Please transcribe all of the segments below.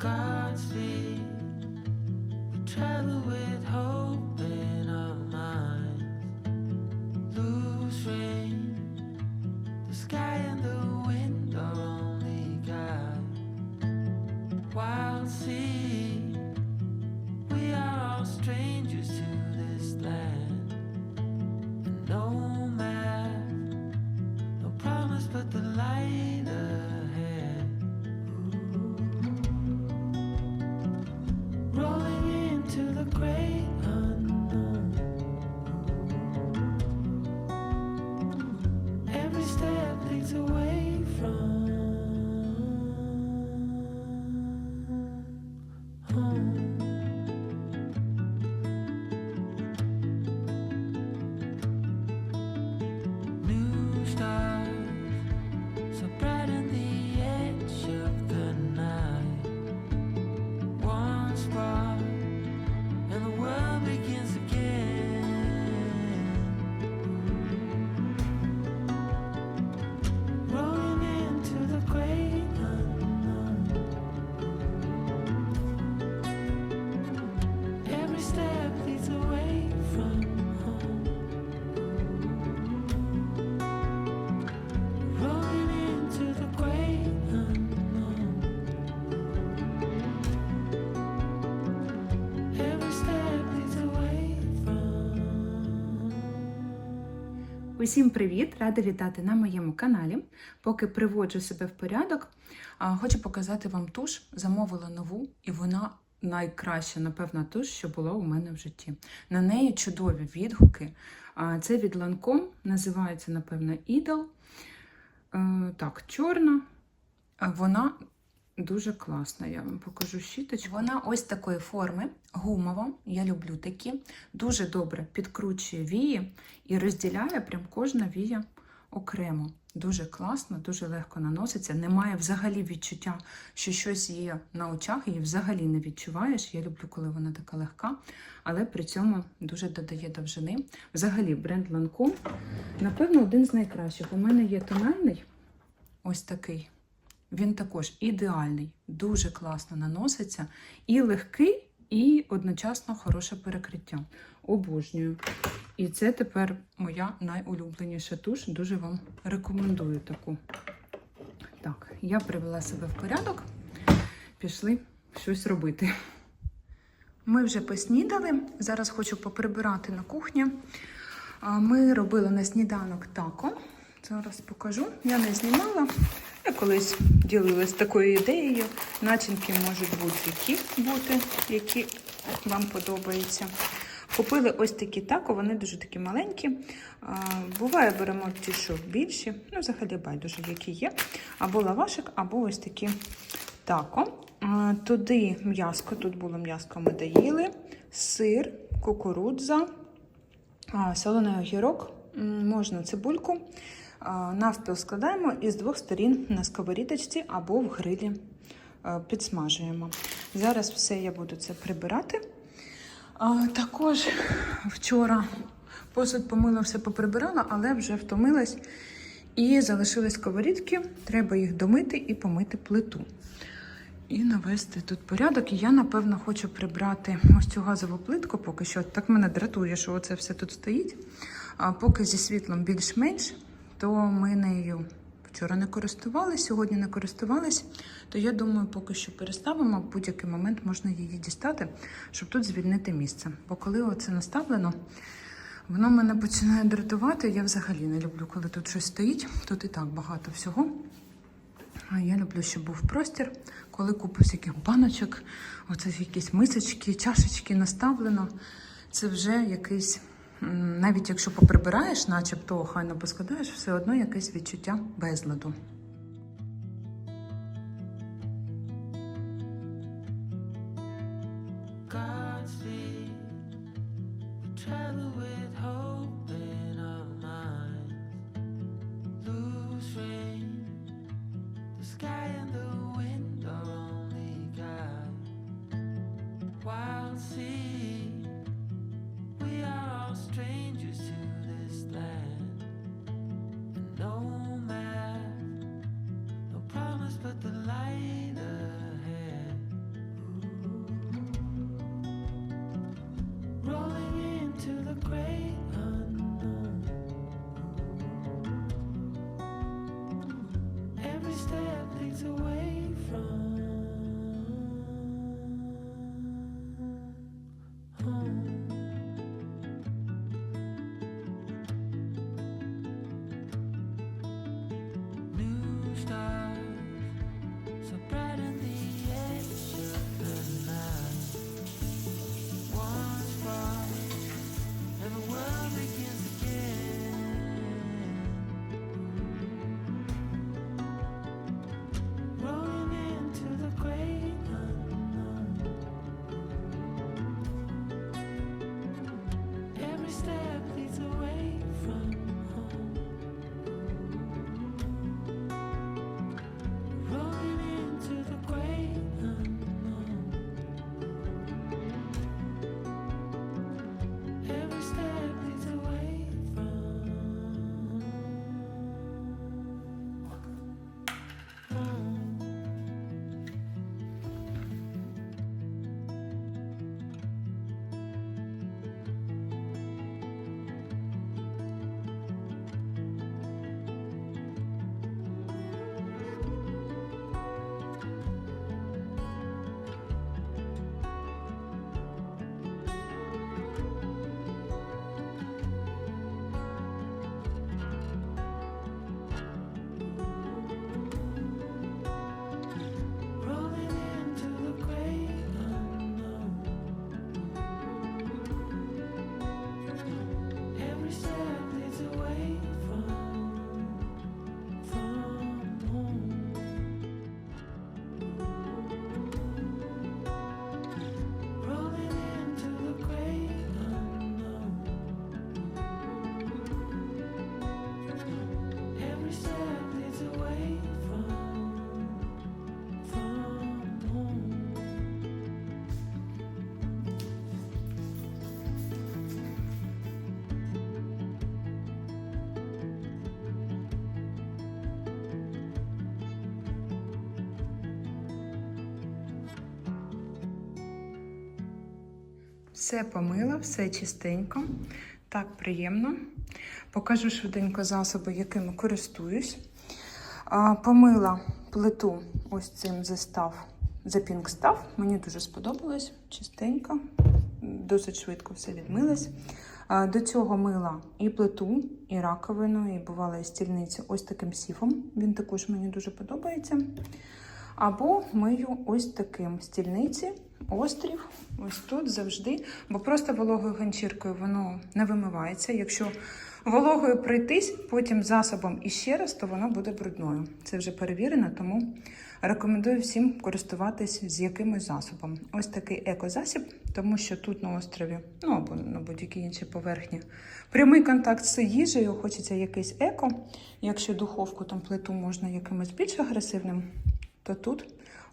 God's. We travel with hope Усім привіт! Рада вітати на моєму каналі. Поки приводжу себе в порядок, хочу показати вам туш. Замовила нову, і вона найкраща, напевно, туш, що була у мене в житті. На неї чудові відгуки. Це від Lancome, називається, напевно, Idol. Е, Так, чорна. Вона дуже класна. Я вам покажу щіточку. Вона ось такої форми, гумова. Я люблю такі. Дуже добре підкручує вії і розділяє прям кожна вія окремо. Дуже класно, дуже легко наноситься. Немає взагалі відчуття, що щось є на очах, її взагалі не відчуваєш. Я люблю, коли вона така легка, але при цьому дуже додає довжини. Взагалі, бренд Lancome, напевно, один з найкращих. У мене є тональний, ось такий. Він також ідеальний, дуже класно наноситься і легкий, і одночасно хороше перекриття. Обожнюю. І це тепер моя найулюбленіша туш. Дуже вам рекомендую таку. Так, я привела себе в порядок. Пішли щось робити. Ми вже поснідали. Зараз хочу поприбирати на кухні. Ми робили на сніданок тако. Зараз покажу. Я не знімала. Я колись ділилась такою ідеєю. Начинки можуть будь-які бути, які вам подобаються. Купили ось такі тако, вони дуже такі маленькі. Буває, беремо ті, що більші, ну, взагалі байдуже, які є. Або лавашик, або ось такі тако. Туди м'яско, тут було м'яско, ми доїли, сир, кукурудза, солоний огірок, можна цибульку. Навпіл складаємо і з двох сторін на сковорідочці або в грилі підсмажуємо. Зараз все я буду це прибирати. Також вчора посуд помила, все поприбирала, але вже втомилась і залишились сковорідки. Треба їх домити і помити плиту. І навести тут порядок. І я, напевно, хочу прибрати ось цю газову плитку поки що. Так мене дратує, що оце все тут стоїть. А поки зі світлом більш-менш, то ми нею вчора не користувалися, сьогодні не користувались. То я думаю, поки що переставимо, в будь-який момент можна її дістати, щоб тут звільнити місце. Бо коли оце наставлено, воно мене починає дратувати. Я взагалі не люблю, коли тут щось стоїть. Тут і так багато всього. А я люблю, щоб був простір, коли купу всяких баночок, оце якісь мисочки, чашечки наставлено. Це вже якийсь, навіть якщо поприбираєш, начебто охайно поскладаєш, все одно якесь відчуття безладу. Travel with hope away Все помила, все чистенько. Так приємно. Покажу швиденько засоби, якими користуюсь. Помила плиту ось цим застав The Pink Stuff. Мені дуже сподобалось. Чистенько, досить швидко все відмилось. До цього мила і плиту, і раковину, і бувала і стільницю ось таким сіфом. Він також мені дуже подобається. Або мию ось таким стільниці, острів, ось тут завжди, бо просто вологою ганчіркою воно не вимивається. Якщо вологою пройтись, потім засобом і ще раз, то воно буде брудною. Це вже перевірено, тому рекомендую всім користуватись з якимось засобом. Ось такий екозасіб, тому що тут на острові, ну або на будь-якій іншій поверхні, прямий контакт з їжею, хочеться якийсь еко. Якщо духовку там плиту можна якимось більш агресивним, то тут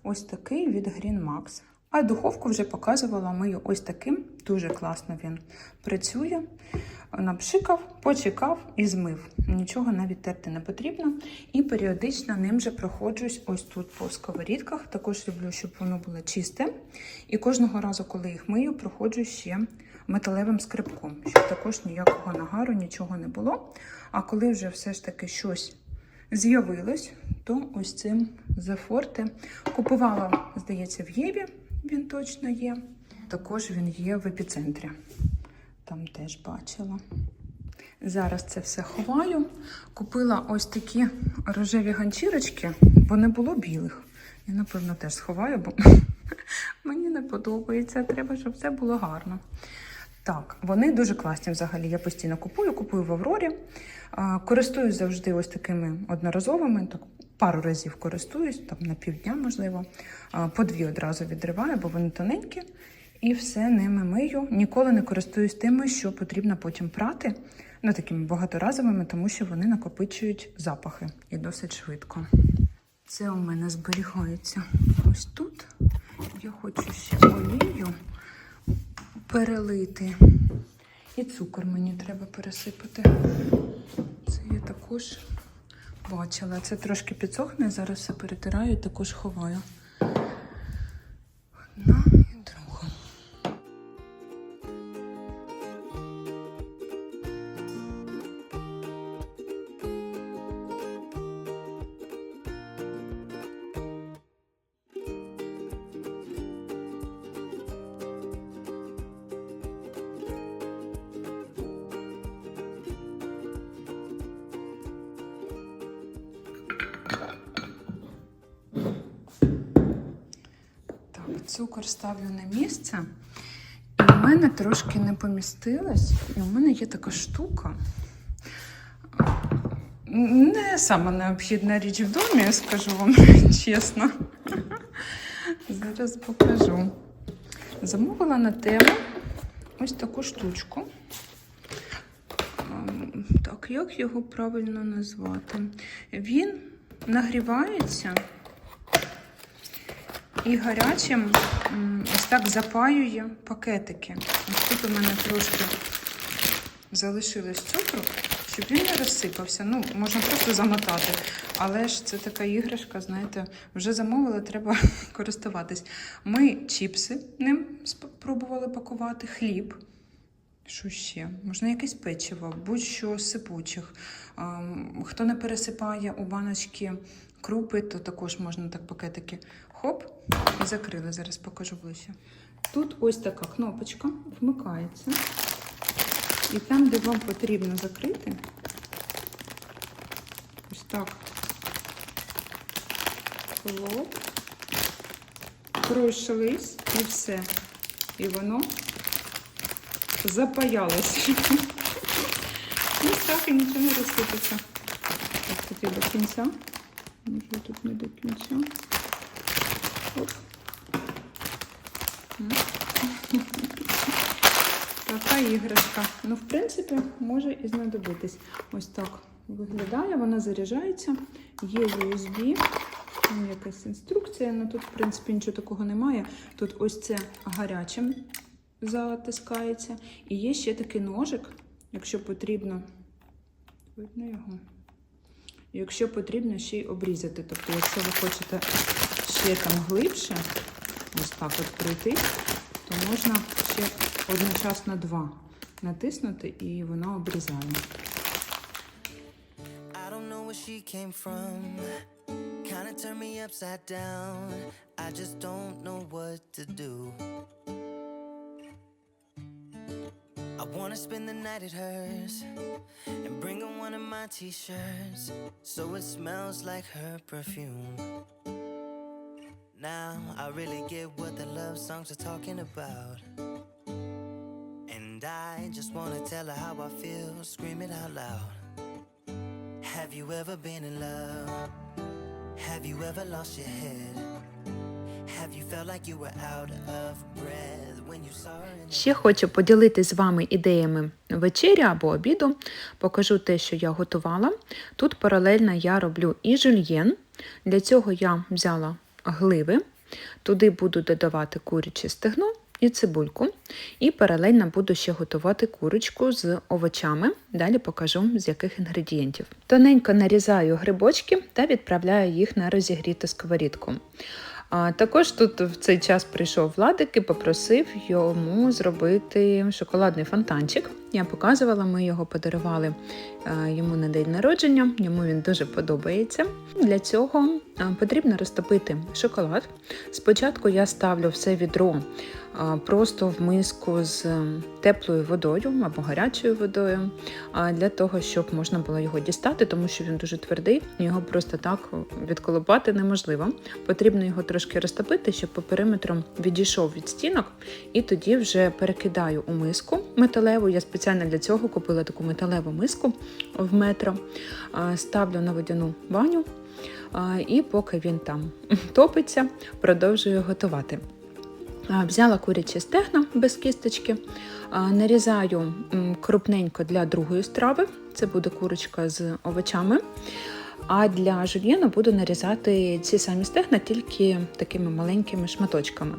ось такий від Green Max. А духовку вже показувала мию ось таким. Дуже класно він працює. Напшикав, почекав і змив. Нічого навіть терти не потрібно. І періодично ним же проходжусь ось тут по сковорідках. Також люблю, щоб воно було чисте. І кожного разу, коли їх мию, проходжу ще металевим скребком, щоб також ніякого нагару, нічого не було. А коли вже все ж таки щось з'явилось, то ось цим Зефорте купувала, здається, в Єві. Він точно є. Також він є в епіцентрі. Там теж бачила. Зараз це все ховаю. Купила ось такі рожеві ганчірочки, бо не було білих. Я, напевно, теж сховаю, бо мені не подобається. Треба, щоб все було гарно. Так, вони дуже класні взагалі. Я постійно купую, купую в Аврорі. Користуюсь завжди ось такими одноразовими. Так, пару разів користуюсь, там на півдня, можливо. По дві одразу відриваю, бо вони тоненькі. І все ними мию. Ніколи не користуюсь тими, що потрібно потім прати. Ну, такими багаторазовими, тому що вони накопичують запахи і досить швидко. Це у мене зберігається ось тут. Я хочу ще олію перелити. І цукор мені треба пересипати. Це я також бачила. Це трошки підсохне, зараз все перетираю також ховаю. Цукор ставлю на місце. І в мене трошки не помістилось. І в мене є така штука. Не сама необхідна річ в домі, скажу вам чесно. Зараз покажу. Замовила на тему ось таку штучку. Ем, Так, як його правильно назвати? Він нагрівається і гарячим ось так запаює пакетики. Ось тут у мене трошки залишилось цукру, щоб він не розсипався. Ну, можна просто замотати. Але ж це така іграшка, знаєте, вже замовили, треба користуватись. Ми чіпси ним спробували пакувати, хліб. Що ще? Можна якесь печиво, будь-що сипучих. Хто не пересипає у баночки крупи, то також можна так пакетики. Хоп, і закрили. Зараз покажу ближче. Тут ось така кнопочка вмикається. І там, де вам потрібно закрити, ось так. Хлоп. Пройшлись і все. І воно запаялось. Ось так і нічого не розсипеться. Так, тут до кінця. Може тут не до кінця. Така іграшка. Ну, в принципі, може і знадобитись. Ось так виглядає, вона заряджається. Є USB. Там якась інструкція, але тут, в принципі, нічого такого немає. Тут ось це гарячим затискається. І є ще такий ножик, якщо потрібно. Видно його. Якщо потрібно ще й обрізати. Тобто, якщо ви хочете ще там глибше, ось так от пройти, то можна ще одночасно два натиснути і воно обрізає. Kinda turned me upside down. I just don't know what to do. I wanna spend the night at hers and bring her one of my t shirts so it smells like her perfume. Now I really get what the love songs are talking about. And I just wanna tell her how I feel, scream it out loud. Have you ever been in love? Have you ever lost your head? Ще хочу поділитись з вами ідеями вечері або обіду. Покажу те, що я готувала. Тут паралельно я роблю і жульєн. Для цього я взяла гливи, туди буду додавати куряче стегно і цибульку. І паралельно буду ще готувати курочку з овочами. Далі покажу з яких інгредієнтів. Тоненько нарізаю грибочки та відправляю їх на розігріту сковорідку. А також тут в цей час прийшов Владик і попросив йому зробити шоколадний фонтанчик. Я показувала, ми його подарували е, йому на день народження. Йому він дуже подобається. Для цього е, потрібно розтопити шоколад. Спочатку я ставлю все відро просто в миску з теплою водою або гарячою водою, для того, щоб можна було його дістати, тому що він дуже твердий, його просто так відколупати неможливо. Потрібно його трошки розтопити, щоб по периметру відійшов від стінок, і тоді вже перекидаю у миску металеву. Я спеціально для цього купила таку металеву миску в метро, ставлю на водяну баню, і поки він там топиться, продовжую готувати. Взяла курячі стегна без кісточки, нарізаю крупненько для другої страви. Це буде курочка з овочами. А для жульєну буду нарізати ці самі стегна тільки такими маленькими шматочками.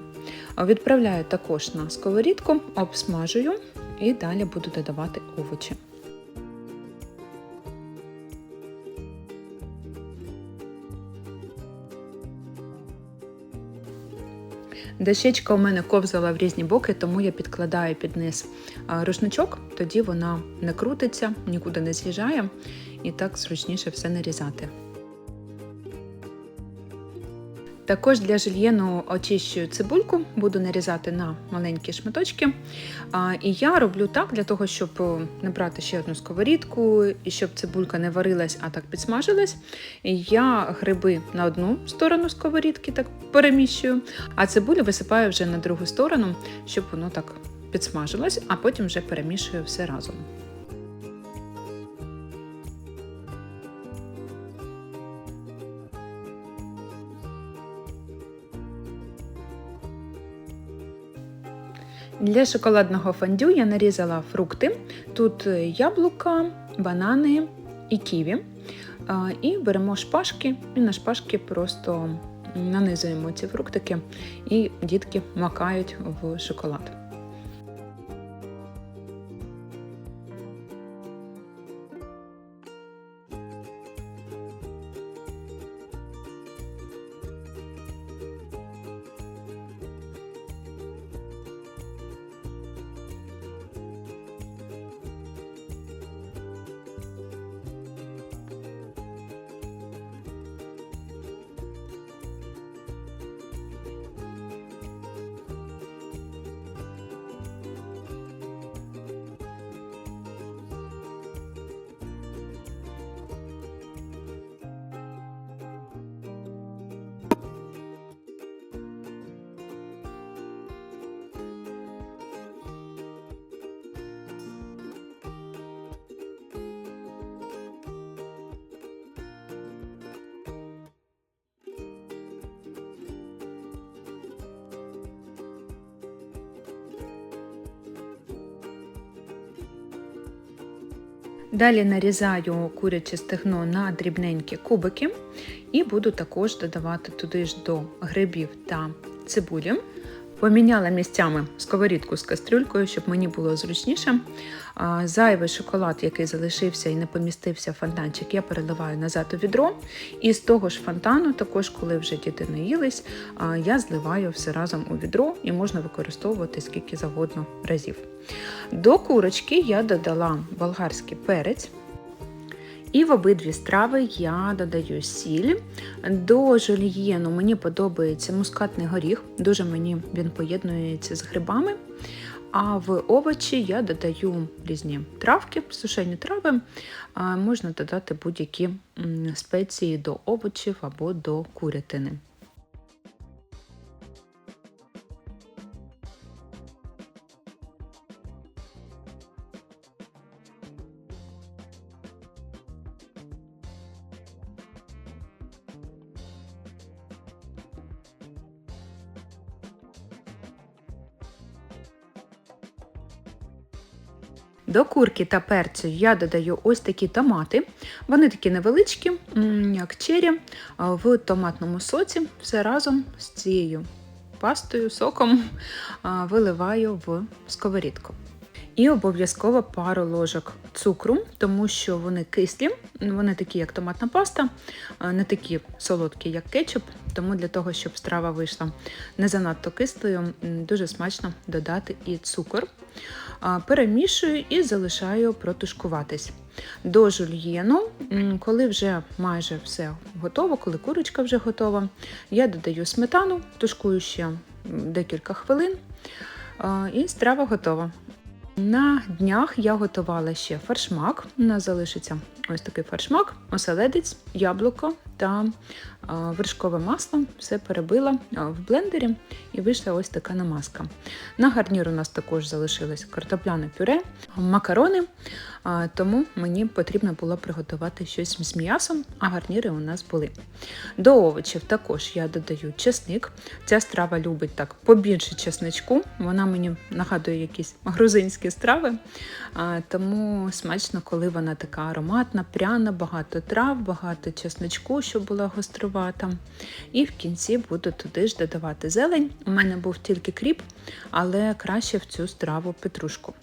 Відправляю також на сковорідку, обсмажую і далі буду додавати овочі. Дощечка у мене ковзала в різні боки, тому я підкладаю під низ рушничок, тоді вона не крутиться, нікуди не з'їжджає, і так зручніше все нарізати. Також для жульєну очищую цибульку, буду нарізати на маленькі шматочки. І я роблю так для того, щоб о, не брати ще одну сковорідку, і щоб цибулька не варилась, а так підсмажилась. Я гриби на одну сторону сковорідки так переміщую, а цибулю висипаю вже на другу сторону, щоб воно так підсмажилось, а потім вже перемішую все разом. Для шоколадного фондю я нарізала фрукти. Тут е, яблука, банани і ківі. І беремо шпажки і на шпажки просто нанизуємо ці фруктики, і дітки макають в шоколад. Далі нарізаю куряче стегно на дрібненькі кубики і буду також додавати туди ж до грибів та цибулі. Поміняла місцями сковорідку з кастрюлькою, щоб мені було зручніше. Зайвий шоколад, який залишився і не помістився в фонтанчик, я переливаю назад у відро. І з того ж фонтану, також коли вже діти наїлись, я зливаю все разом у відро і можна використовувати скільки завгодно разів. До курочки я додала болгарський перець. І в обидві страви я додаю сіль. До жульєну мені подобається мускатний горіх, дуже мені він поєднується з грибами. А в овочі я додаю різні травки, сушені трави. Можна додати будь-які спеції до овочів або до курятини. До курки та перцю я додаю ось такі томати. Вони такі невеличкі, як чері, в томатному соці. Все разом з цією пастою, соком виливаю в сковорідку. І обов'язково пару ложок цукру, тому що вони кислі, вони такі, як томатна паста, не такі солодкі, як кетчуп. Тому для того, щоб страва вийшла не занадто кислою, дуже смачно додати і цукор. Перемішую і залишаю протушкуватись. До жульєну, коли вже майже все готово, коли курочка вже готова, я додаю сметану, тушкую ще декілька хвилин, і страва готова. На днях я готувала ще фаршмак. У нас залишиться ось такий фаршмак, оселедець, яблуко та вершкове масло. Все перебила в блендері і вийшла ось така намазка. На гарнір у нас також залишилось картопляне пюре, макарони, тому мені потрібно було приготувати щось з м'ясом, а гарніри у нас були. До овочів також я додаю чесник. Ця страва любить так побільше чесничку. Вона мені нагадує якісь грузинські страви, тому смачно, коли вона така ароматна, пряна, багато трав, багато чесничку, щоб була гострувата. І в кінці буду туди ж додавати зелень. У мене був тільки кріп, але краще в цю страву петрушку.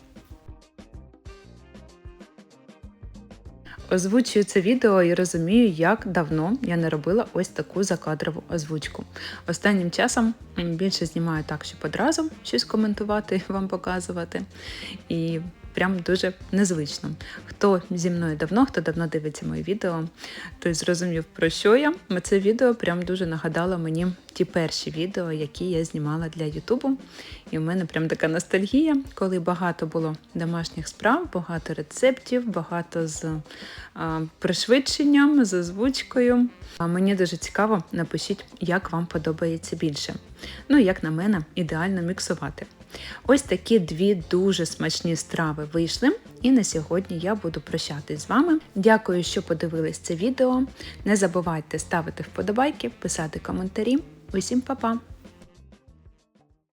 Озвучую це відео і розумію, як давно я не робила ось таку закадрову озвучку. Останнім часом більше знімаю так, щоб одразу щось коментувати, вам показувати. І прям дуже незвично. Хто зі мною давно, хто давно дивиться мої відео, той зрозумів про що я. Це відео прям дуже нагадало мені ті перші відео, які я знімала для Ютубу. І в мене прям така ностальгія, коли багато було домашніх справ, багато рецептів, багато з а, пришвидшенням, з озвучкою. А мені дуже цікаво, напишіть, як вам подобається більше. Ну, як на мене, ідеально міксувати. Ось такі дві дуже смачні страви вийшли. І на сьогодні я буду прощатись з вами. Дякую, що подивились це відео. Не забувайте ставити вподобайки, писати коментарі. Усім па-па!